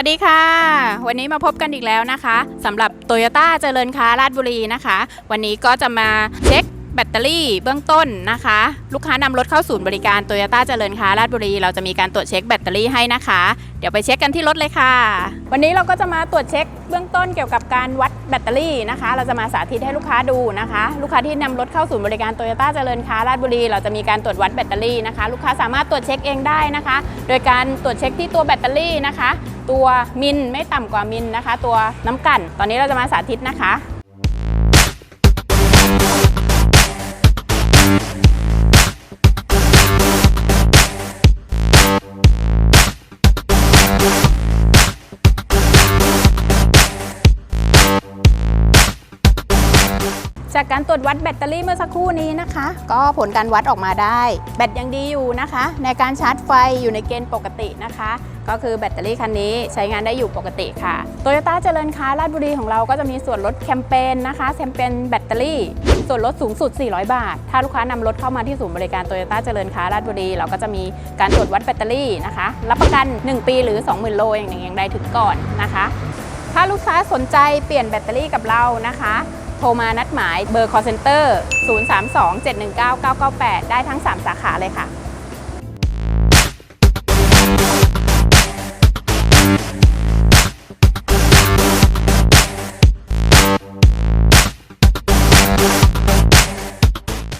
วัสดีค่ะ วันนี้มาพบกันอีกแล้วนะคะสำหรับโตโยต้าเจริญค้าราชบุรีนะคะ วันนี้ก็จะมาเช็ค แบตเตอรี่เบื้องต้นนะคะ ลูกค้านำรถเข้าศูนย์บริการโตโยต้าเจริญค้าราชบุรี เราจะมีการตรวจเช็คแบตเตอรี่ให้นะคะ เดี๋ยวไปเช็คกันที่รถเลยค่ะ วันนี้เราก็จะมาตรวจเช็คเบื้องต้นเกี่ยวกับการวัดแบตเตอรี่นะคะ เราจะมาสาธิตให้ลูกค้าดูนะคะ ลูกค้าที่นำรถเข้าศูนย์บริการโตโยต้าเจริญค้าราชบุรี เราจะมีการตรวจวัดแบตเตอรี่นะคะ ลูกค้าสามารถตรวจเช็คเองได้นะคะ โดยการตรวจเช็คที่ตัวแบตเตอรี่นะคะ ตัวมิลไม่ต่ำกว่ามิลนะคะ ตัวน้ำกัน ตอนนี้เราจะมาสาธิตนะคะ Thank you. จากการตรวจวัดแบตเตอรี่เมื่อสักครู่นี้นะคะ ก็ผลการวัดออกมาได้ แบตยังดีอยู่นะคะ ในการชาร์จไฟอยู่ในเกณฑ์ปกตินะคะ ก็คือแบตเตอรี่คันนี้ใช้งานได้อยู่ปกติค่ะโตโยต้าเจริญค้าราชบุรีของเราก็จะมีส่วนลดแคมเปญนะคะแคมเปญแบตเตอรี่ ส่วนลดสูงสุด 400 บาท ถ้าลูกค้านำรถเข้ามาที่ศูนย์บริการโตโยต้าเจริญค้าราชบุรีเราก็จะมีการตรวจวัดแบตเตอรี่นะคะรับประกัน 1 ปีหรือ 20,000 โลอย่างหนึ่งอย่างใดถึงก่อนนะคะ ถ้าลูกค้าสนใจเปลี่ยนแบตเตอรี่กับเรานะคะ โทรมานัดหมายเบอร์ call center 032 719 998 ได้ทั้ง 3 สาขาเลยค่ะ